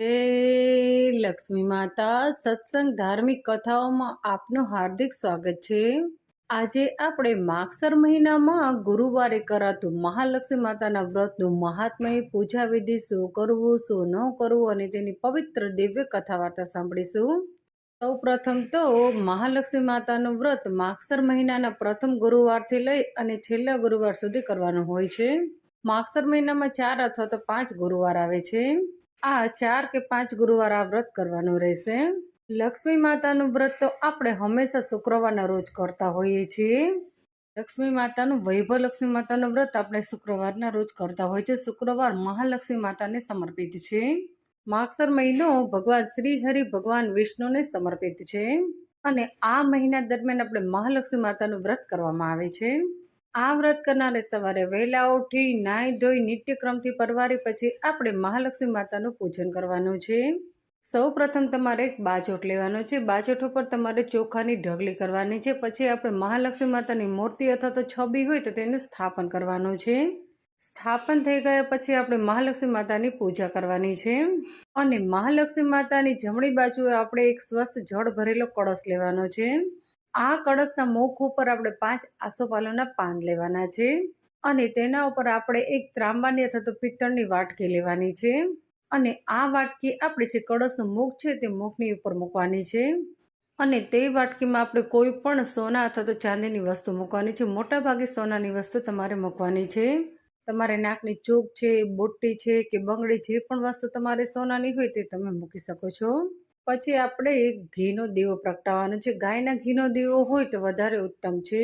હે લક્ષ્મી માતા, સત્સંગ ધાર્મિક કથાઓમાં આપનું હાર્દિક સ્વાગત છે. આજે આપણે માગસર મહિનામાં ગુરુવારે કરાતું મહાલક્ષ્મી માતાના વ્રતનું મહાત્મય પૂજા વિધિ શું કરવું, શું ન કરવું અને તેની પવિત્ર દિવ્ય કથા વાર્તા સાંભળીશું. સૌ પ્રથમ તો મહાલક્ષ્મી માતાનું વ્રત માગસર મહિનાના પ્રથમ ગુરુવારથી લઈ અને છેલ્લા ગુરુવાર સુધી કરવાનું હોય છે. માગસર મહિનામાં ચાર અથવા તો પાંચ ગુરુવાર આવે છે. આ ચાર કે પાંચ ગુરુવાર આ વ્રત કરવાનું રહેશે. લક્ષ્મી માતાનું વ્રત તો આપણે હંમેશા શુક્રવારના રોજ કરતા હોઈએ છીએ. લક્ષ્મી માતાનું, વૈભવ લક્ષ્મી માતાનું વ્રત આપણે શુક્રવારના રોજ કરતા હોય છે. શુક્રવાર મહાલક્ષ્મી માતાને સમર્પિત છે. માગસર મહિનો ભગવાન શ્રી હરિ ભગવાન વિષ્ણુને સમર્પિત છે. અને આ મહિના દરમિયાન આપણે મહાલક્ષ્મી માતાનું વ્રત કરવામાં આવે છે. આ વ્રત કરનારે સવારે વહેલા ઉઠી, નાહી, ધોઈ, નિત્યક્રમથી પરવારી પછી આપણે મહાલક્ષ્મી માતાનું પૂજન કરવાનું છે. સૌ પ્રથમ તમારે એક બાજોટ લેવાનો છે. બાજોટ ઉપર તમારે ચોખાની ઢગલી કરવાની છે. પછી આપણે મહાલક્ષ્મી માતાની મૂર્તિ અથવા તો છબી હોય તો તેનું સ્થાપન કરવાનું છે. સ્થાપન થઈ ગયા પછી આપણે મહાલક્ષ્મી માતાની પૂજા કરવાની છે. અને મહાલક્ષ્મી માતાની જમણી બાજુએ આપણે એક સ્વસ્થ જળ ભરેલો કળશ લેવાનો છે. આ કળશના મુખ ઉપર આપણે પાંચ આસોપાલવના પાન લેવાના છે અને તેના ઉપર આપણે એક ત્રાંબાની અથવા તો પિત્તળની વાટકી લેવાની છે. અને આ વાટકી આપણે જે કળશનું મુખ છે તે મુખની ઉપર મૂકવાની છે. અને તે વાટકીમાં આપણે કોઈ પણ સોના અથવા તો ચાંદીની વસ્તુ મૂકવાની છે. મોટાભાગે સોનાની વસ્તુ તમારે મૂકવાની છે. તમારે નાકની ચોક છે બોટી છે કે બંગડી જે પણ વસ્તુ તમારે સોનાની હોય તે તમે મૂકી શકો છો. પછી આપણે એક ઘીનો દીવો પ્રગટાવવાનો છે. ગાયના ઘીનો દીવો હોય તો વધારે ઉત્તમ છે.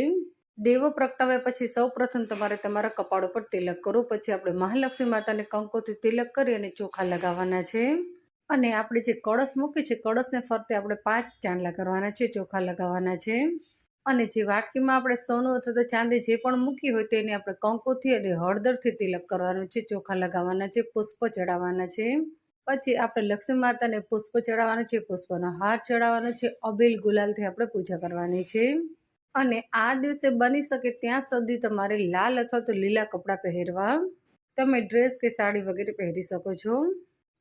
દેવો પ્રગટાવ્યા પછી સૌ પ્રથમ તમારે તમારા કપાળ ઉપર તિલક કરો પછી આપણે મહાલક્ષ્મી માતાને કંકોથી તિલક કરી અને ચોખા લગાવવાના છે. અને આપણે જે કળશ મૂકી છે, કળશને ફરતે આપણે પાંચ ચાંદલા કરવાના છે, ચોખા લગાવવાના છે. અને જે વાટકીમાં આપણે સોનું અથવા તો ચાંદી જે પણ મૂકી હોય તેને આપણે કંકોથી અને હળદરથી તિલક કરવાનું છે, ચોખા લગાવવાના છે, પુષ્પ ચડાવવાના છે. પછી આપણે લક્ષ્મી માતાને પુષ્પ ચડાવવાનું છે, પુષ્પનો હાર ચડાવવાનો છે, અબીલ ગુલાલથી આપણે પૂજા કરવાની છે. અને આ દિવસે બની શકે ત્યાં સુધી તમારે લાલ અથવા તો લીલા કપડાં પહેરવા. તમે ડ્રેસ કે સાડી વગેરે પહેરી શકો છો.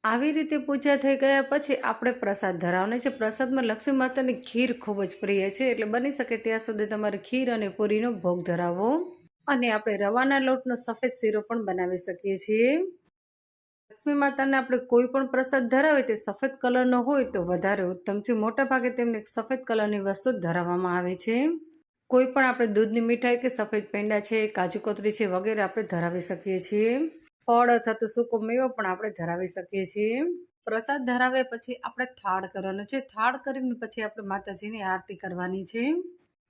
આવી રીતે પૂજા થઈ ગયા પછી આપણે પ્રસાદ ધરાવવાનો છે. પ્રસાદમાં લક્ષ્મી માતાની ખીર ખૂબ જ પ્રિય છે, એટલે બની શકે ત્યાં સુધી તમારે ખીર અને પૂરીનો ભોગ ધરાવો. અને આપણે રવાના લોટનો સફેદ શીરો પણ બનાવી શકીએ છીએ. લક્ષ્મી માતાને આપણે કોઈ પણ પ્રસાદ ધરાવે તે સફેદ કલરનો હોય તો વધારે ઉત્તમ છે. મોટાભાગે તેમને સફેદ કલરની વસ્તુ ધરાવવામાં આવે છે. કોઈ પણ આપણે દૂધની મીઠાઈ કે સફેદ પેંડા છે, કાજુ કતરી છે વગેરે આપણે ધરાવી શકીએ છીએ. ફળ અથવા તો સૂકો મેવો પણ આપણે ધરાવી શકીએ છીએ. પ્રસાદ ધરાવ્યા પછી આપણે થાળ કરવાનો છે. થાળ કરીને પછી આપણે માતાજીની આરતી કરવાની છે.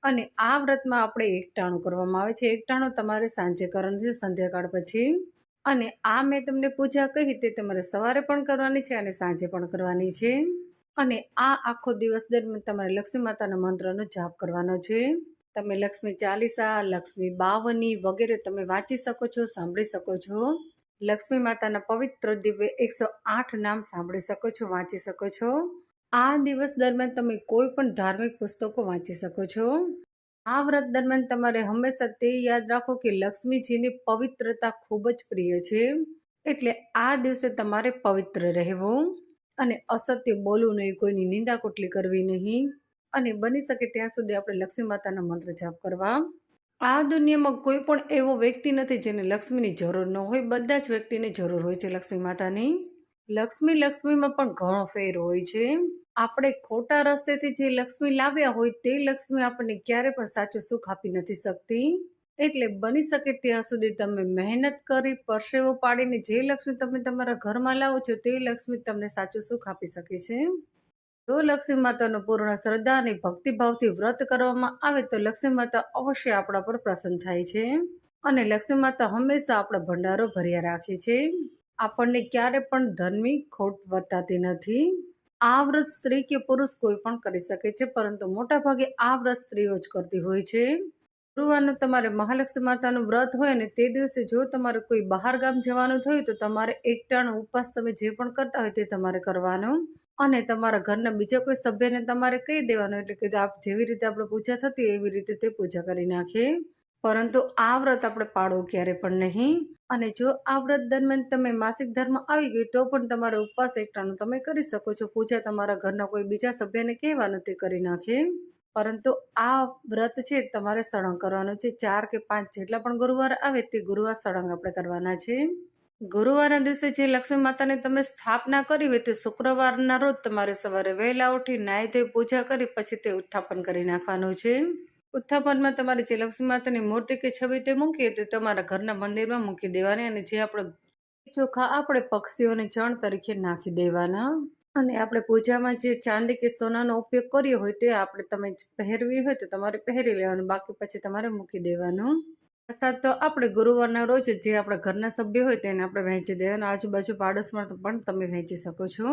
અને આ વ્રતમાં આપણે એકટાણું કરવામાં આવે છે. એકટાણું તમારે સાંજે કરવાનું છે. સંધ્યાકાળ પછી અને આ મેં તમને પૂજા કહી તે તમારે સવારે પણ કરવાની છે અને સાંજે પણ કરવાની છે. અને આ આખો દિવસ દરમિયાન તમારે લક્ષ્મી માતાના મંત્રનો જાપ કરવાનો છે. તમે લક્ષ્મી ચાલીસા, લક્ષ્મી બાવની વગેરે તમે વાંચી શકો છો, સાંભળી શકો છો. લક્ષ્મી માતાના પવિત્ર દિવ્ય એકસો આઠ નામ સાંભળી શકો છો, વાંચી શકો છો. આ દિવસ દરમિયાન તમે કોઈ પણ ધાર્મિક પુસ્તકો વાંચી શકો છો. આ વ્રત દરમિયાન તમારે હંમેશા તે યાદ રાખો કે લક્ષ્મીજીની પવિત્રતા ખૂબ જ પ્રિય છે. એટલે આ દિવસે તમારે પવિત્ર રહેવું અને અસત્ય બોલવું નહીં, કોઈની નિંદા કોટલી કરવી નહીં અને બની શકે ત્યાં સુધી આપણે લક્ષ્મી માતાના મંત્ર જાપ કરવા. આ દુનિયામાં કોઈ પણ એવો વ્યક્તિ નથી જેને લક્ષ્મીની જરૂર ન હોય. બધા જ વ્યક્તિને જરૂર હોય છે લક્ષ્મી માતાની. લક્ષ્મી લક્ષ્મીમાં પણ ઘણો ફેર હોય છે. આપણે ખોટા રસ્તેથી જે લક્ષ્મી લાવ્યા હોય તે લક્ષ્મી આપણને ક્યારે પણ સાચું સુખ આપી નથી શકતી. એટલે બની શકે ત્યાં સુધી તમે મહેનત કરી, પરસેવો પાડીને જે લક્ષ્મી તમે તમારા ઘરમાં લાવો છો તે લક્ષ્મી તમને સાચું સુખ આપી શકે છે. જો લક્ષ્મી માતાનો પૂર્ણ શ્રદ્ધા અને ભક્તિભાવથી વ્રત કરવામાં આવે તો લક્ષ્મી માતા અવશ્ય આપણા પર પ્રસન્ન થાય છે. અને લક્ષ્મી માતા હંમેશા આપણા ભંડારો ભર્યા રાખે છે. આપણને ક્યારે પણ ધનની ખોટ વર્તાતી નથી. આ વ્રત સ્ત્રી કે પુરુષ કોઈ પણ કરી શકે છે, પરંતુ મોટાભાગે આ વ્રત સ્ત્રીઓ જ કરતી હોય છે. ગુરુવારનું તમારે મહાલક્ષ્મી માતાનું વ્રત હોય અને તે દિવસે જો તમારે કોઈ બહાર ગામ જવાનું થયું, તો તમારે એકટાણો ઉપવાસ તમે જે પણ કરતા હોય તે તમારે કરવાનું. અને તમારા ઘરના બીજા કોઈ સભ્યને તમારે કહી દેવાનું, એટલે કે આપ જેવી રીતે આપણે પૂજા થતી એવી રીતે તે પૂજા કરી નાખે. પરંતુ આ વ્રત આપણે પાળવું ક્યારે પણ નહીં. અને જો આ વ્રત દરમિયાન તમે માસિક ધર્મ આવી ગયું તો પણ તમારે ઉપવાસ એકટાણું તમે કરી શકો છો. પૂજા તમારા ઘરના કોઈ બીજા સભ્યને કહેવાનું તે કરી નાખે. પરંતુ આ વ્રત છે તમારે સળંગ કરવાનું છે. ચાર કે પાંચ જેટલા પણ ગુરુવાર આવે તે ગુરુવાર સળંગ આપણે કરવાના છે. ગુરુવારના દિવસે જે લક્ષ્મી માતાને તમે સ્થાપના કરી હોય તે શુક્રવારના રોજ તમારે સવારે વહેલા ઉઠી નાહી ધોઈ પૂજા કરી પછી તે ઉત્થાપન કરી નાખવાનું છે. ઉત્થાપનમાં તમારે જે લક્ષ્મી માતાની મૂર્તિ કે છબી તે મૂકીએ તો તમારા ઘરના મંદિરમાં મૂકી દેવાની અને જે આપણે ચોખા આપણે પક્ષીઓને ચણ તરીકે નાખી દેવાના. અને આપણે પૂજામાં જે ચાંદી કે સોનાનો ઉપયોગ કર્યો હોય તે આપણે તમે પહેરવી હોય તો તમારે પહેરી લેવાનું, બાકી પછી તમારે મૂકી દેવાનું. પ્રસાદ તો આપણે ગુરુવારના રોજ જે આપણા ઘરના સભ્ય હોય તેને આપણે વહેંચી દેવાનું, આજુબાજુ પાડોશમાં પણ તમે વહેંચી શકો છો.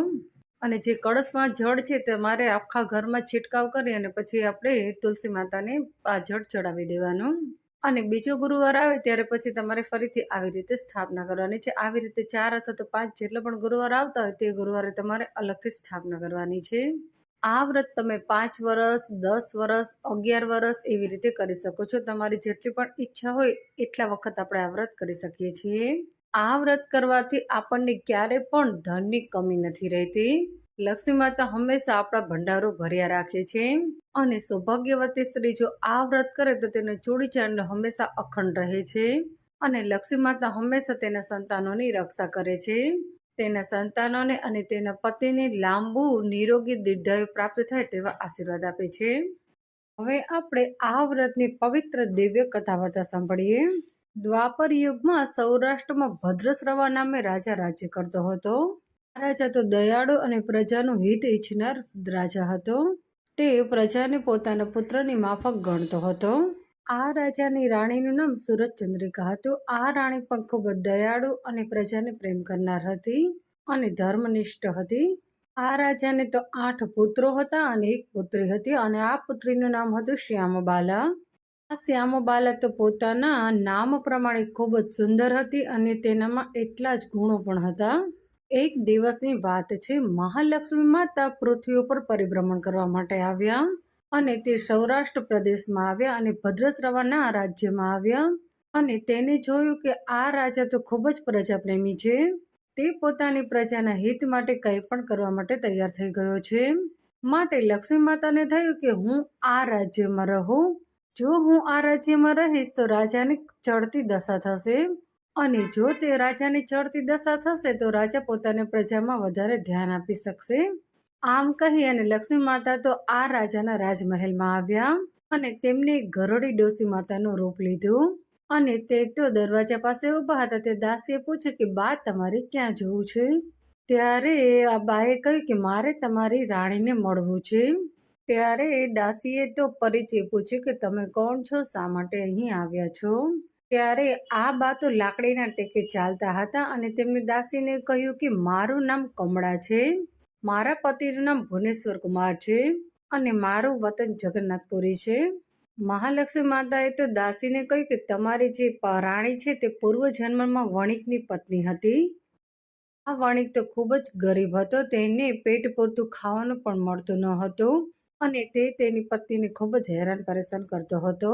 અને જે કળશમાં જળ છે તમારે આખા ઘરમાં છંટકાવ કરી અને પછી આપણે તુલસી માતાને આ જળ ચડાવી દેવાનું. અને બીજો ગુરુવાર આવે ત્યારે પછી તમારે ફરીથી આવી રીતે સ્થાપના કરવાની છે. આવી રીતે ચાર અથવા તો પાંચ જેટલા પણ ગુરુવાર આવતા હોય તે ગુરુવારે તમારે અલગથી સ્થાપના કરવાની છે. આ વ્રત તમે પાંચ વર્ષ દસ વર્ષ અગિયાર વર્ષ એવી રીતે કરી શકો છો. તમારી જેટલી પણ ઈચ્છા હોય એટલા વખત આપણે આ વ્રત કરી શકીએ છીએ. આ વ્રત કરવાથી આપણને ક્યારે પણ ધનની કમી નથી રહેતી. લક્ષ્મી માતા હંમેશા આપણા ભંડારો ભર્યા રાખે છે. અને સૌભાગ્યવતી સ્ત્રી જો આ વ્રત કરે તો તેનો ચોડી ચાંદ હંમેશા અખંડ રહે છે. અને લક્ષ્મી માતા હંમેશા તેના સંતાનોની રક્ષા કરે છે. તેના સંતાનોને અને તેના પતિને લાંબુ, નિરોગી દીર્ઘાયુ પ્રાપ્ત થાય તેવા આશીર્વાદ આપે છે. હવે આપણે આ વ્રતની પવિત્ર દિવ્ય કથા વાર્તા સાંભળીએ. દ્વાપર યુગમાં સૌરાષ્ટ્રમાં ભદ્રશ્રવા નામે રાજા રાજ્ય કરતો હતો. આ રાજા તો દયાળુ અને પ્રજાનું હિત ઈચ્છનાર રાજા હતો. તે પ્રજાને પોતાના પુત્રની માફક ગણતો હતો. આ રાજાની રાણીનું નામ સુરત ચંદ્રિકા હતું. આ રાણી પણ ખૂબ જ દયાળુ અને પ્રજાને પ્રેમ કરનાર હતી અને ધર્મનિષ્ઠ હતી. આ રાજાને તો આઠ પુત્રો હતા અને એક પુત્રી હતી અને આ પુત્રીનું નામ હતું શ્યામબાલા. શ્યામબાલા તો પોતાના નામ પ્રમાણે ખૂબ જ સુંદર હતી અને તેનામાં એટલા જ ગુણો પણ હતા. એક દિવસની વાત છે, મહાલક્ષ્મી માતા પૃથ્વી ઉપર પરિભ્રમણ કરવા માટે આવ્યા અને તે સૌરાષ્ટ્ર પ્રદેશમાં આવ્યા અને ભદ્રશ્રવાના રાજ્યમાં આવ્યા અને તેને જોયું કે આ રાજા તો ખૂબ જ પ્રજાપ્રેમી છે. તે પોતાની પ્રજાના હિત માટે કંઈ પણ કરવા માટે તૈયાર થઈ ગયો છે. માટે લક્ષ્મી માતાને થયું કે હું આ રાજ્યમાં રહું. જો હું આ રાજ્યમાં રહીશ તો રાજાની ચડતી દશા થશે. અને જો તે રાજાની ચડતી દશા થશે તો રાજા પોતાની પ્રજામાં વધારે ધ્યાન આપી શકશે. આમ કહી અને લક્ષ્મી માતા તો આ રાજાના રાજમહેલમાં આવ્યા અને તેમને ગરોડી ડોસી માતાનું રૂપ લીધું. અને તે તો દરવાજા પાસે ઊભા હતા. તે દાસીએ પૂછ્યું કે, બા, તમારે ક્યાં જવું છે? ત્યારે આ બાએ કહ્યું કે, મારે તમારી રાણીને મળવું છે. ત્યારે દાસીએ તો પરિચય પૂછ્યું કે તમે કોણ છો? શા માટે અહીં આવ્યા છો? ત્યારે આ બાતો લાકડીના ટેકે ચાલતા હતા અને તેમની દાસીને કહ્યું કે મારું નામ કમળા છે, મારા પતિનું નામ ભુવનેશ્વર કુમાર છે અને મારું વતન જગન્નાથપુરી છે. મહાલક્ષ્મી માતાએ તો દાસીને કહ્યું કે તમારી જે રાણી છે તે પૂર્વ જન્મમાં વણિકની પત્ની હતી. આ વણિક તો ખૂબ જ ગરીબ હતો, તેને પેટ પૂરતું ખાવાનું પણ મળતું ન હતું. અને તે તેની પત્નીને ખૂબ જ હેરાન પરેશાન કરતો હતો.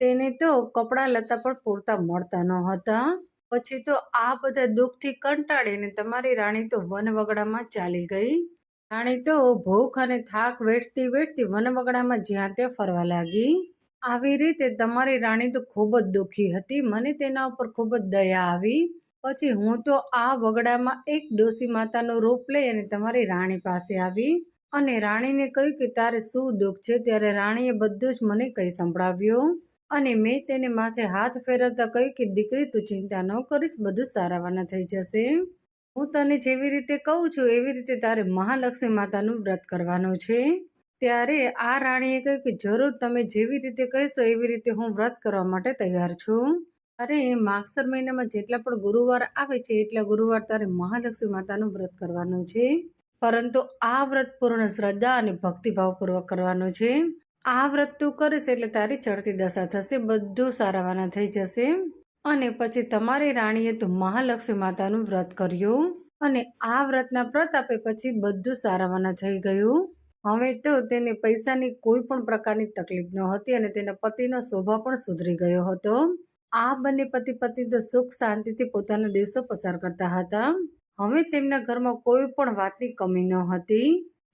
તેને તો કપડાં લતા પણ પૂરતા મળતા ન હતા. પછી તો આ બધા દુઃખથી કંટાળીને તમારી રાણી તો વનવગડામાં ચાલી ગઈ. રાણી તો ભૂખ અને થાક વેઠતી વેઠતી વનવગડામાં જ્યાં ત્યાં ફરવા લાગી. આવી રીતે તમારી રાણી તો ખૂબ જ દુઃખી હતી. મને તેના ઉપર ખૂબ જ દયા આવી. પછી હું તો આ વગડામાં એક ડોસી માતાનું રૂપ લઈ અને તમારી રાણી પાસે આવી. અને રાણીને કહ્યું કે તારે શું દુઃખ છે? ત્યારે રાણીએ બધું જ મને કહી સંભળાવ્યું. અને મેં તેને માથે હાથ ફેરવતા કહ્યું કે, દીકરી, તું ચિંતા ન કરીશ, બધું સારાવાના થઈ જશે. હું તને જેવી રીતે કહું છું, એવી રીતે તારે મહાલક્ષ્મી માતાનું વ્રત કરવાનું છે. ત્યારે આ રાણીએ કહ્યું કે, જરૂર, તમે જેવી રીતે કહેશો, એવી રીતે હું વ્રત કરવા માટે તૈયાર છું. અરે, માગસર મહિનામાં જેટલા પણ ગુરુવાર આવે છે, એટલા ગુરુવાર તારે મહાલક્ષ્મી માતાનું વ્રત કરવાનું છે. પરંતુ આ વ્રત પૂર્ણ શ્રદ્ધા અને ભક્તિભાવપૂર્વક કરવાનું છે. આ વ્રત તું કરીશ એટલે તારી ચડતી દશા થશે, બધું સારાવાના થઈ જશે. અને પછી તમારી રાણીએ તો મહાલક્ષ્મી માતાનું વ્રત કર્યું અને આ વ્રતના પ્રતાપે પછી બધું સારાવાના થઈ ગયું. હવે તો તેને પૈસાની કોઈ પણ પ્રકારની તકલીફ ન હતી અને તેના પતિનો શોભા પણ સુધરી ગયો હતો. આ બંને પતિ પત્ની તો સુખ શાંતિથી પોતાના દિવસો પસાર કરતા હતા. હવે તેમના ઘરમાં કોઈ પણ વાતની કમી ન હતી.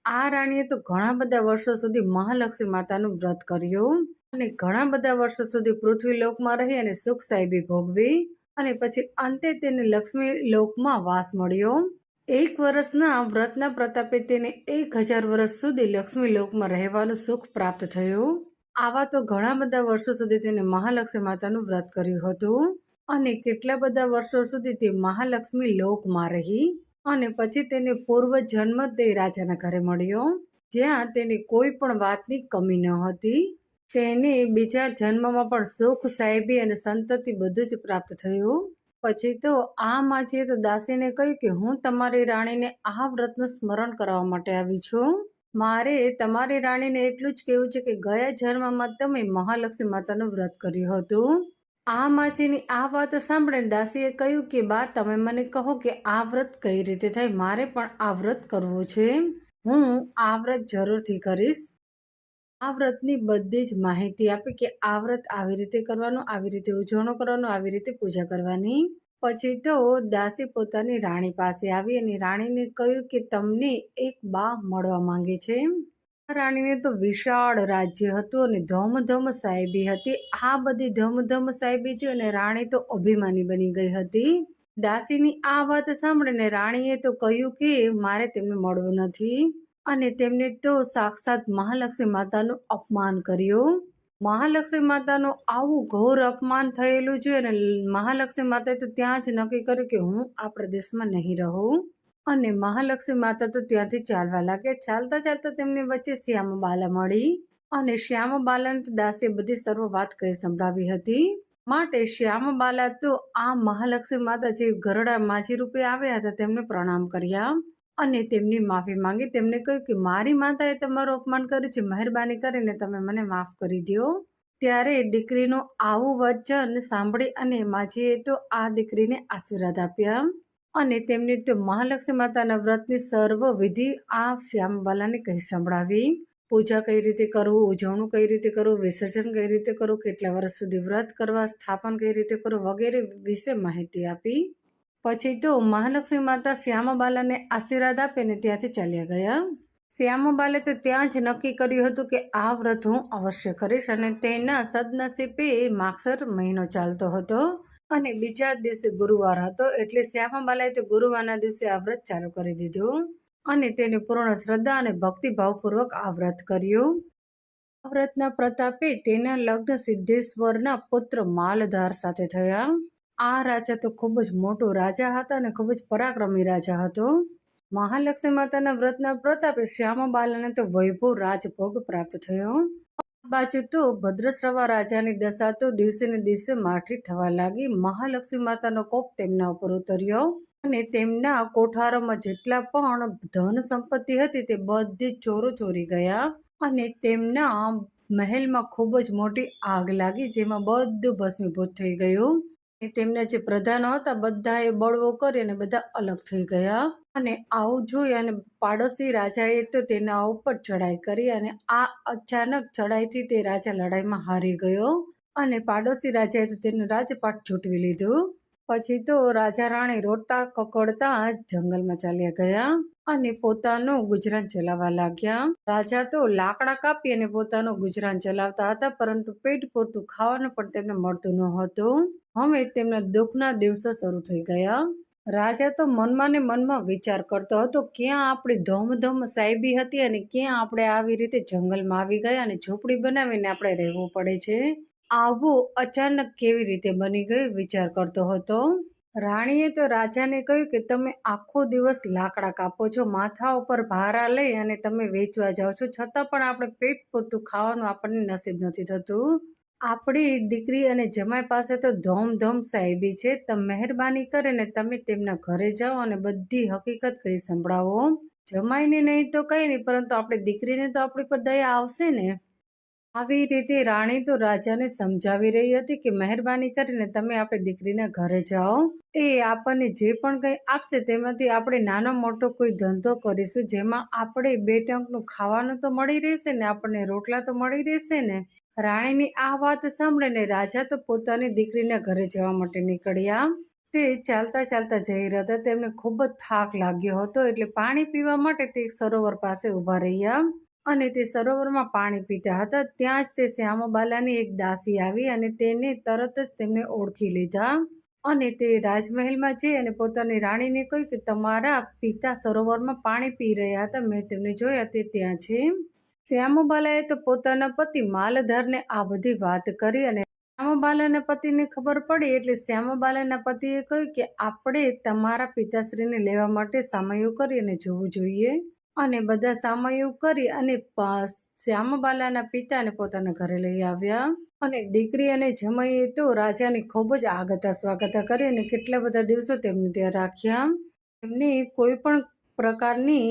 આ રાણીએ તો ઘણા બધા વર્ષો સુધી મહાલક્ષ્મી માતાનું વ્રત કર્યું અને ઘણા બધા વર્ષો સુધી પૃથ્વી લોકમાં રહી અને સુખ સાહેબી ભોગવી અને પછી અંતે તેને લક્ષ્મી લોકમાં વાસ મળ્યો. એક વર્ષના વ્રતના પ્રતાપે તેને એક હજાર વર્ષ સુધી લક્ષ્મી લોકમાં રહેવાનું સુખ પ્રાપ્ત થયું. આવા તો ઘણા બધા વર્ષો સુધી તેને મહાલક્ષ્મી માતાનું વ્રત કર્યું હતું. અને કેટલા બધા વર્ષો સુધી તે મહાલક્ષ્મી લોકમાં રહી અને પછી તેને પૂર્વ જન્મ તે રાજાના ઘરે મળ્યો. જ્યાં તેને કોઈ પણ વાતની કમી ન હતી. તેને બીજા જન્મમાં પણ સુખ, સાહેબી અને સંતતિ બધું જ પ્રાપ્ત થયું. પછી તો આ માજીએ તો દાસીને કહ્યું કે હું તમારી રાણીને આ વ્રતનું સ્મરણ કરવા માટે આવી છું. મારે તમારી રાણીને એટલું જ કહેવું છે કે ગયા જન્મમાં તમે મહાલક્ષ્મી માતાનું વ્રત કર્યું હતું. આ માછીની આ વાત સાંભળીને દાસીએ કહ્યું કે, બા, તમે મને કહો કે આ વ્રત કઈ રીતે થાય? મારે પણ આ વ્રત કરવું છે. હું આ વ્રત જરૂરથી કરીશ. આ વ્રતની બધી જ માહિતી આપી કે આ વ્રત આવી રીતે કરવાનું, આવી રીતે ઉજવણો કરવાનું, આવી રીતે પૂજા કરવાની. પછી તો દાસી પોતાની રાણી પાસે આવી અને રાણીને કહ્યું કે, તમને એક બા મળવા માંગે છે. રાણીને તો વિશાળ રાજ્ય હતું અને ધમધમ સાહેબી હતી. આ બધી ધમધમ સાહેબી છે અને રાણી તો અભિમાની બની ગઈ હતી. દાસીની આ વાત સાંભળીને રાણીએ તો કહ્યું કે, મારે તેમને મળવું નથી. અને તેમને તો સાક્ષાત મહાલક્ષ્મી માતાનું અપમાન કર્યું. મહાલક્ષ્મી માતાનું આવું ઘોર અપમાન થયેલું છે અને મહાલક્ષ્મી માતાએ તો ત્યાં જ નક્કી કર્યું કે હું આ પ્રદેશમાં નહીં રહું. અને મહાલક્ષ્મી માતા તો ત્યાંથી ચાલવા લાગે. ચાલતા ચાલતા તેમની વચ્ચે શ્યામબાલા મળી અને શ્યામબાલાને તો દાસે બધી સર્વ વાત કહી સંભળાવી હતી. માટે શ્યામબાલા તો આ મહાલક્ષ્મી માતા જે ગરડા માછી રૂપે આવ્યા હતા તેમને પ્રણામ કર્યા અને તેમની માફી માંગી. તેમને કહ્યું કે મારી માતાએ તમારું અપમાન કર્યું છે, મહેરબાની કરીને તમે મને માફ કરી દો ત્યારે દીકરીનું આવું વચન સાંભળી અને માજીએ તો આ દીકરીને આશીર્વાદ આપ્યા. અને તેમને તો મહાલક્ષ્મી માતાના વ્રતની સર્વ વિધિ આ શ્યામબાલાને કહી સંભળાવી. પૂજા કઈ રીતે કરવું, ઉજવણું કઈ રીતે કરવું, વિસર્જન કઈ રીતે કરવું, કેટલા વર્ષ સુધી વ્રત કરવા, સ્થાપન કઈ રીતે કરવું વગેરે વિશે માહિતી આપી. પછી તો મહાલક્ષ્મી માતા શ્યામાબાલાને આશીર્વાદ આપીને ત્યાંથી ચાલ્યા ગયા. શ્યામાબાલે તો ત્યાં જ નક્કી કર્યું હતું કે આ વ્રત હું અવશ્ય કરીશ અને તેના સદનસીબે માક્ષર મહિનો ચાલતો હતો. અને બીજા દિવસે ગુરુવાર હતો, એટલે શ્યામાબાલાએ તો ગુરુવારના દિવસે આ વ્રત ચાલુ કરી દીધું અને તેને પૂર્ણ શ્રદ્ધા અને ભક્તિભાવપૂર્વક આ વ્રત કર્યું. આ વ્રતના પ્રતાપે તેના લગ્ન સિદ્ધેશ્વરના પુત્ર માલધાર સાથે થયા. આ રાજા તો ખૂબ જ મોટો રાજા હતા અને ખૂબ જ પરાક્રમી રાજા હતો. મહાલક્ષ્મી માતાના વ્રતના પ્રતાપે શ્યામાબાલાને તો વૈભવ રાજભોગ પ્રાપ્ત થયો. બાજુ તો ભદ્રશ્રવા રાજાની દશા તો દિવસે ને દિવસે માઠી થવા લાગી. મહાલક્ષ્મી માતાનો કોપ તેમના ઉપર ઉતર્યો અને તેમના કોઠારોમાં જેટલા પણ ધન સંપત્તિ હતી તે બધી ચોરો ચોરી ગયા અને તેમના મહેલમાં ખૂબ જ મોટી આગ લાગી, જેમાં બધું ભસ્મીભૂત થઈ ગયું. તેમના જે પ્રધાનો હતા, બધાએ બળવો કરી અને બધા અલગ થઈ ગયા. અને આવું જોઈ અને પાડોશી રાજાએ તો તેના ઉપર ચડાઈ કરી અને આ અચાનક ચડાઈથી તે રાજા લડાઈમાં હારી ગયો અને પાડોશી રાજાએ તો તેનું રાજપાટ છૂટવી લીધું. પછી તો રાજા રાણી રોટા કકડતા જંગલમાં ચાલ્યા ગયા અને પોતાનું ગુજરાન ચલાવવા લાગ્યા. રાજા તો લાકડા કાપી અને પોતાનું ગુજરાન ચલાવતા હતા, પરંતુ પેટ પૂરતું ખાવાનું પણ તેમને મળતું ન હતું હવે તેમના દુઃખના દિવસો શરૂ થઈ ગયા. રાજા તો મનમાં ને મનમાં વિચાર કરતો હતો, ક્યાં આપણી ધમધમ સાહેબી હતી અને ક્યાં આપણે આવી રીતે જંગલમાં આવી ગયા અને ઝૂંપડી બનાવીને આપણે રહેવું પડે છે? આવું અચાનક કેવી રીતે બની ગયું વિચાર કરતો હતો. રાણીએ તો રાજાને કહ્યું કે, તમે આખો દિવસ લાકડા કાપો છો, માથા ઉપર ભારા લઈ અને તમે વેચવા જાઓ છો, છતાં પણ આપણે પેટ પૂરતું ખાવાનું આપણને નસીબ નથી થતું. આપણી દીકરી અને જમાઈ પાસે તો ધોમધોમ સાહેબી છે. તમે મહેરબાની કરીને તમે તેમના ઘરે જાઓ અને બધી હકીકત કહી સંભળાવો. જમાઈને નહીં તો કંઈ નહીં, પરંતુ આપણી દીકરીને તો આપણી પર દયા આવશે ને. આવી રીતે રાણી તો રાજાને સમજાવી રહી હતી કે મહેરબાની કરીને તમે આપણી દીકરીના ઘરે જાઓ. એ આપણને જે પણ કંઈ આપશે તેમાંથી આપણે નાનો મોટો કોઈ ધંધો કરીશું, જેમાં આપણે બે ટંકનું ખાવાનું તો મળી રહેશે ને, આપણને રોટલા તો મળી રહેશે ને. રાણીની આ વાત સાંભળીને રાજા તો પોતાની દીકરીના ઘરે જવા માટે નીકળ્યા. તે ચાલતા ચાલતા જઈ રહ્યા હતા. તેમને ખૂબ જ થાક લાગ્યો હતો. એટલે પાણી પીવા માટે તે સરોવર પાસે ઊભા રહ્યા અને તે સરોવરમાં પાણી પીતા હતા. ત્યાં જ તે શ્યામબાલાની એક દાસી આવી અને તેને તરત જ તેમને ઓળખી લીધા અને તે રાજમહેલમાં જઈ અને પોતાની રાણીને કહ્યું કે તમારા પિતા સરોવરમાં પાણી પી રહ્યા હતા. મેં તેમને જોયા તે ત્યાં છે. શ્યામબાલાએ તો પોતાના પતિ માલધારને આ બધી વાત કરી અને શ્યામબાલાના પતિને ખબર પડી એટલે શ્યામબાલાના પતિએ કહ્યું કે આપણે તમારા પિતાશ્રીને લેવા માટે સામયો કરી અને જોવું જોઈએ. અને બધા સામયો કરી અને શ્યામબાલાના પિતાને પોતાના ઘરે લઈ આવ્યા. અને દીકરી અને જમાઈએ તો રાજાની ખૂબ જ આગતા સ્વાગતા કરી અને કેટલા બધા દિવસો તેમને ત્યાં રાખ્યા. એમને કોઈ પણ પ્રકારની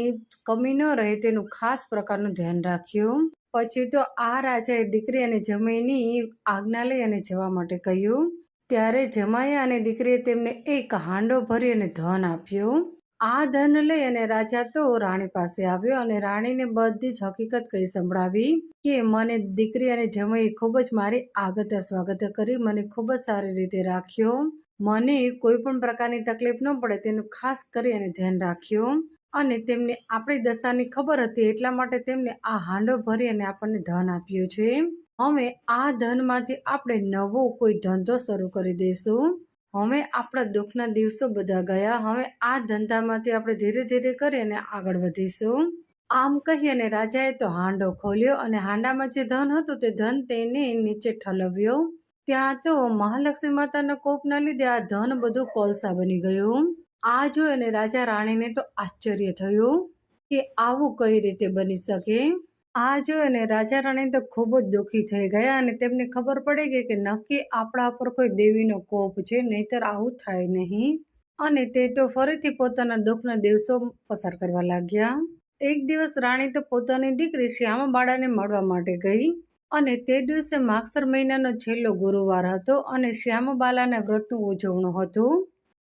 કમી ન રહે તેનું ખાસ પ્રકારનું ધ્યાન રાખ્યું. પછી તો આ રાજાએ દીકરી અને જમાઈની આજ્ઞા લઈ અને જવા માટે કહ્યું. ત્યારે જમાયા અને દીકરીએ તેમને એક હાંડો ભરી અને ધન આપ્યું. આ ધન લઈ અને રાજા તો રાણી પાસે આવ્યો અને રાણીને બધી જ હકીકત કહી સંભળાવી કે, મને દીકરી અને જમાઈએ ખૂબ જ મારી આગતા સ્વાગત કરી, મને ખૂબ જ સારી રીતે રાખ્યો. મને કોઈ પણ પ્રકારની તકલીફ ન પડે તેનું ખાસ કરી અને ધ્યાન રાખ્યું. અને તેમને આપણી દશાની ખબર હતી એટલા માટે તેમને આ હાંડો ભરી અને આપણને ધન આપ્યું છે. હવે આ ધનમાંથી આપણે નવો કોઈ ધંધો શરૂ કરી દઈશું. હવે આપણા દુઃખના દિવસો બધા ગયા. હવે આ ધંધામાંથી આપણે ધીરે ધીરે કરી અને આગળ વધીશું. આમ કહી અને રાજાએ તો હાંડો ખોલ્યો અને હાંડામાં જે ધન હતું તે ધન તેને નીચે ઠલવ્યો. ત્યાં તો મહાલક્ષ્મી માતાના કોપના લીધે આ ધન બધું કોલસા બની ગયું. આ જોઈ અને રાજા રાણીને તો આશ્ચર્ય થયું કે આવું કઈ રીતે બની શકે. આ જોઈ અને રાજા રાણી તો ખૂબ જ દુઃખી થઈ ગયા અને તેમને ખબર પડી ગઈ કે નક્કી આપણા પર કોઈ દેવીનો કોપ છે, નહીતર આવું થાય નહીં. અને તે તો ફરીથી પોતાના દુઃખના દિવસો પસાર કરવા લાગ્યા. એક દિવસ રાણી તો પોતાની દીકરી શ્યામાબાળાને મળવા માટે ગઈ અને તે દિવસે માગસર મહિનાનો છેલ્લો ગુરુવાર હતો અને શ્યામબાલાના વ્રતનું ઉજવણું હતું.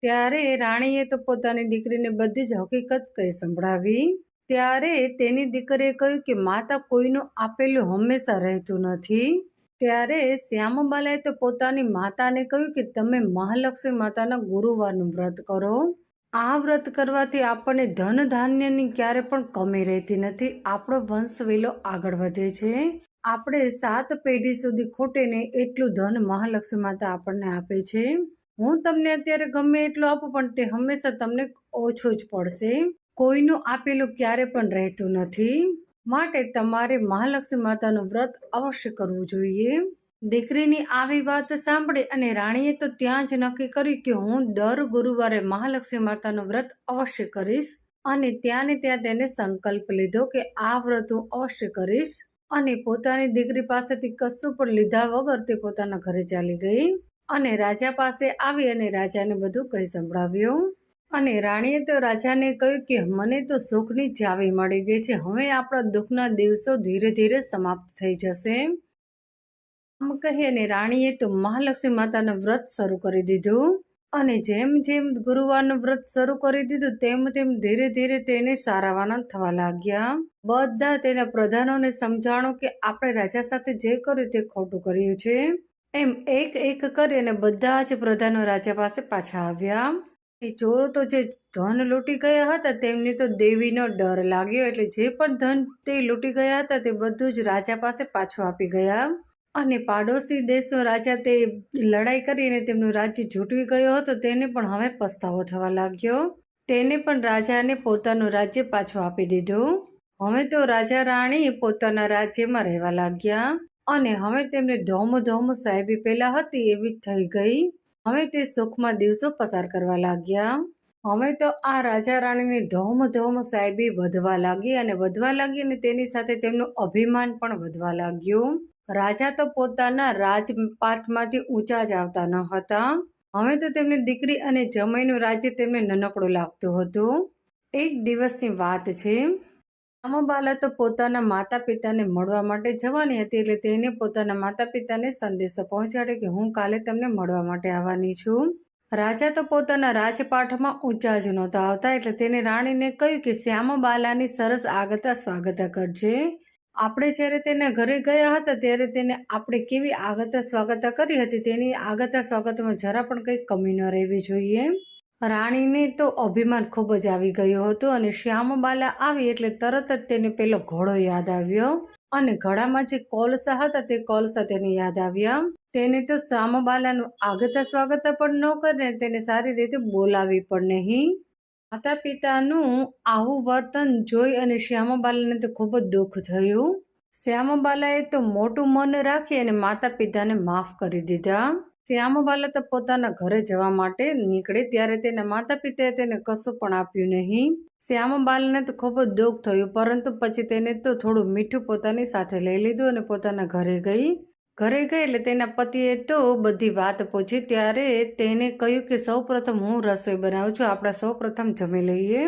ત્યારે રાણીએ તો પોતાની દીકરીને બધી જ હકીકત કહી સંભળાવી. ત્યારે તેની દીકરીએ કહ્યું કે માતા કોઈનું આપેલું હંમેશા રહેતું નથી. ત્યારે શ્યામબાલાએ તો પોતાની માતાને કહ્યું કે તમે મહાલક્ષ્મી માતાના ગુરુવારનું વ્રત કરો. આ વ્રત કરવાથી આપણને ધન ધાન્યની ક્યારે પણ કમી રહેતી નથી. આપણો વંશ વેલો આગળ વધે છે. આપણે સાત પેઢી સુધી ખોટે નહીં એટલું ધન મહાલક્ષ્મી માતા આપણને આપે છે. હું તમને અત્યારે ગમે એટલો આપું, પણ તે હંમેશા તમને ઓછો જ પડશે. કોઈનું આપેલું ક્યારે પણ રહેતું નથી. માટે તમારે મહાલક્ષ્મી માતાનું વ્રત અવશ્ય કરવું જોઈએ. દીકરીની આવી વાત સાંભળી અને રાણીએ તો ત્યાં જ નક્કી કર્યું કે હું દર ગુરુવારે મહાલક્ષ્મી માતાનું વ્રત અવશ્ય કરીશ અને ત્યાં ને ત્યાં તેને સંકલ્પ લીધો કે આ વ્રત હું અવશ્ય કરીશ. અને પોતાની દીકરી પાસેથી કશું પણ લીધા વગર તે પોતાના ઘરે ચાલી ગઈ. અને રાજા પાસે આવી અને રાજાને બધું કહી સંભળાવ્યું. અને રાણીએ તો રાજાને કહ્યું કે, મને તો સુખની ચાવી મળી ગઈ છે. હવે આપણા દુઃખના દિવસો ધીરે ધીરે સમાપ્ત થઈ જશે. આમ કહી અને રાણીએ તો મહાલક્ષ્મી માતાનું વ્રત શરૂ કરી દીધું. અને જેમ જેમ ગુરુવારનું વ્રત શરૂ કરી દીધું, તેમ તેમ ધીરે ધીરે તેને સારાવાના થવા લાગ્યા. બધા તેના પ્રધાનોને સમજાણો કે, આપણે રાજા સાથે જે કર્યું તે ખોટું કર્યું છે. એમ એક એક કરી અને બધા જ પ્રધાનો રાજા પાસે પાછા આવ્યા. એ ચોરો તો જે ધન લૂંટી ગયા હતા તેમને તો દેવીનો ડર લાગ્યો એટલે જે પણ ધન તે લૂંટી ગયા હતા તે બધું જ રાજા પાસે પાછું આપી ગયા. અને પાડોશી દેશનો રાજા તે લડાઈ કરીને તેમનું રાજ્ય જૂટવી ગયો હતો તેને પણ હવે પસ્તાવો થવા લાગ્યો. તેને પણ રાજાને પોતાનું રાજ્ય પાછું આપી દીધું. હવે તો રાજા રાણી પોતાના રાજ્યમાં રહેવા લાગ્યા. અને હવે તેમને ધોમ ધોમ સાહેબી પહેલાં હતી એવી થઈ ગઈ. હવે તે સુખમાં દિવસો પસાર કરવા લાગ્યા. હવે તો આ રાજા રાણીની ધોમ ધોમ સાહેબી વધવા લાગી અને વધવા લાગી અને તેની સાથે તેમનું અભિમાન પણ વધવા લાગ્યું. રાજા તો પોતાના રાજપાટમાંથી ઊંચા જ આવતા ન હતા. હવે તો તેમની દીકરી અને જમઈનું રાજ્ય તેમને નનકડું લાગતું હતું. એક દિવસની વાત છે. શ્યામાબાલા તો પોતાના માતા પિતાને મળવા માટે જવાની હતી એટલે તેને પોતાના માતા પિતાને સંદેશો પહોંચાડ્યો કે હું કાલે તમને મળવા માટે આવવાની છું. રાજા તો પોતાના રાજપાઠમાં ઊંચા જ નહોતા આવતા એટલે તેને રાણીને કહ્યું કે શ્યામબાલાની સરસ આગતા સ્વાગતા કરજે. આપણે જ્યારે તેના ઘરે ગયા હતા ત્યારે તેને આપણે કેવી આગતા સ્વાગતા કરી હતી તેની આગતા સ્વાગતમાં જરા પણ કંઈ કમી ન રહેવી જોઈએ. રાણીને તો અભિમાન ખૂબ જ આવી ગયું હતું અને શ્યામબાલા આવી એટલે તરત જ તેને પેલો ઘોડો યાદ આવ્યો. અને ઘડામાં જે કોલસા હતા તે કોલસા તેને યાદ આવ્યા. તેને તો શ્યામબાલાનું આગતા સ્વાગત પણ ન કરે તેને સારી રીતે બોલાવી પણ નહીં. માતા પિતાનું આવું વર્તન જોઈ અને શ્યામબાલાને તો ખૂબ જ દુઃખ થયું. શ્યામબાલાએ તો મોટું મન રાખી અને માતા પિતાને માફ કરી દીધા. શ્યામબાલા તો પોતાના ઘરે જવા માટે નીકળે ત્યારે તેના માતા પિતાએ તેને કશું પણ આપ્યું નહીં. શ્યામબાલાને તો ખૂબ જ દુઃખ થયું, પરંતુ પછી તેને તો થોડું મીઠું પોતાની સાથે લઈ લીધું અને પોતાના ઘરે ગઈ. ઘરે ગઈ એટલે તેના પતિએ તો બધી વાત પૂછી ત્યારે તેને કહ્યું કે સૌ પ્રથમ હું રસોઈ બનાવું છું, આપણે સૌ પ્રથમ જમી લઈએ.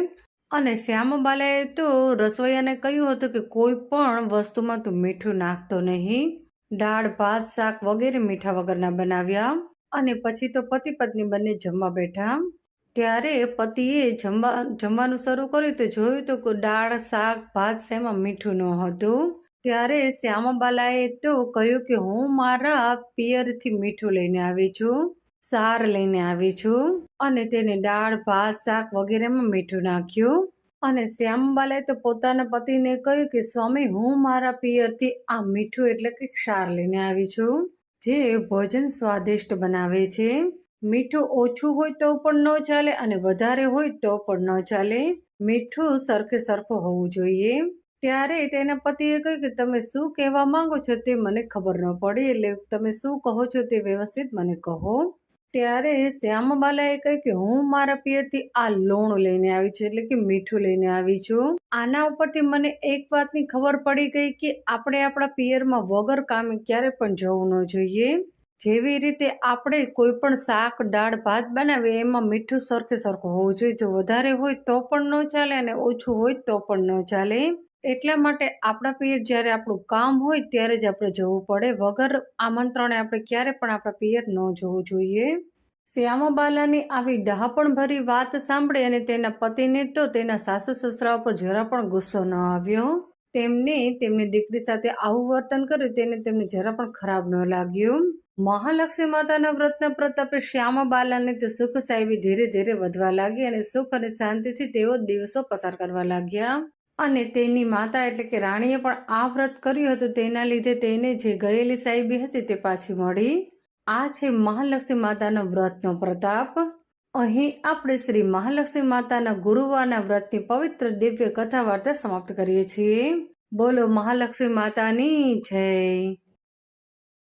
અને શ્યામબાલાએ તો રસોઈયાને કહ્યું હતું કે કોઈ પણ વસ્તુમાં તું મીઠું નાખતો નહીં. દાળ, ભાત, શાક વગેરે મીઠા વગરના બનાવ્યા અને પછી તો પતિ પત્ની બંને જમવા બેઠા. ત્યારે પતિએ જમવા, જમવાનું શરૂ કર્યું તો જોયું તો દાળ, શાક, ભાત શેમાં મીઠું ન હતું ત્યારે શ્યામાબાલાએ તો કહ્યું કે હું મારા પિયરથી મીઠું લઈને આવી છું, સાર લઈને આવી છું અને તેને દાળ, ભાત, શાક વગેરેમાં મીઠું નાખ્યું. અને શ્યામબાલાએ તો પોતાના પતિને કહ્યું કે, સ્વામી, હું મારા પિયરથી આ મીઠું એટલે કે ક્ષાર લઈને આવી છું, જે ભોજન સ્વાદિષ્ટ બનાવે છે. મીઠું ઓછું હોય તો પણ ન ચાલે અને વધારે હોય તો પણ ન ચાલે. મીઠું સરખે સરખું હોવું જોઈએ. ત્યારે તેના પતિએ કહ્યું કે, તમે શું કહેવા માંગો છો તે મને ખબર ન પડી, એટલે તમે શું કહો છો તે વ્યવસ્થિત મને કહો. ત્યારે શ્યામબાલાએ કહ્યું કે હું મારા પિયરથી આ લોણ લઈને આવી છું, એટલે કે મીઠું લઈને આવી છું. આના ઉપરથી મને એક વાતની ખબર પડી ગઈ કે આપણે આપણા પિયરમાં વગર કામે ક્યારે પણ જવું ન જોઈએ. જેવી રીતે આપણે કોઈ પણ શાક, દાળ, ભાત બનાવીએ, એમાં મીઠું સરખે સરખું હોવું જોઈએ. જો વધારે હોય તો પણ ન ચાલે અને ઓછું હોય તો પણ ન ચાલે. એટલા માટે આપણા પિયર જ્યારે આપણું કામ હોય ત્યારે જ આપણે જવું પડે. વગર આમંત્રણે આપણે ક્યારે પણ આપણા પિયર ન જવું જોઈએ. શ્યામાબાલાની આવી ડહાપણભરી વાત સાંભળી અને તેના પતિને તો તેના સાસુ સસરા ઉપર જરા પણ ગુસ્સો ન આવ્યો. તેમને, તેમની દીકરી સાથે આવું વર્તન કર્યું તેને તેમને જરા પણ ખરાબ ન લાગ્યું. મહાલક્ષ્મી માતાના વ્રતના પ્રતાપે શ્યામાબાલાને તે સુખ સાહેબી ધીરે ધીરે વધવા લાગી અને સુખ અને શાંતિથી તેઓ દિવસો પસાર કરવા લાગ્યા. અને તેની માતા એટલે કે રાણીએ પણ આ વ્રત કર્યું હતું. તેના લીધે તેને જે ગયેલી સાહેબી હતી તે પાછી મળી. આ છે મહાલક્ષ્મી માતાનો વ્રતનો પ્રતાપ. અહીં આપણે શ્રી મહાલક્ષ્મી માતાના ગુરુવારના વ્રતની પવિત્ર દિવ્ય કથા વાર્તા સમાપ્ત કરીએ છીએ. બોલો મહાલક્ષ્મી માતાની જય.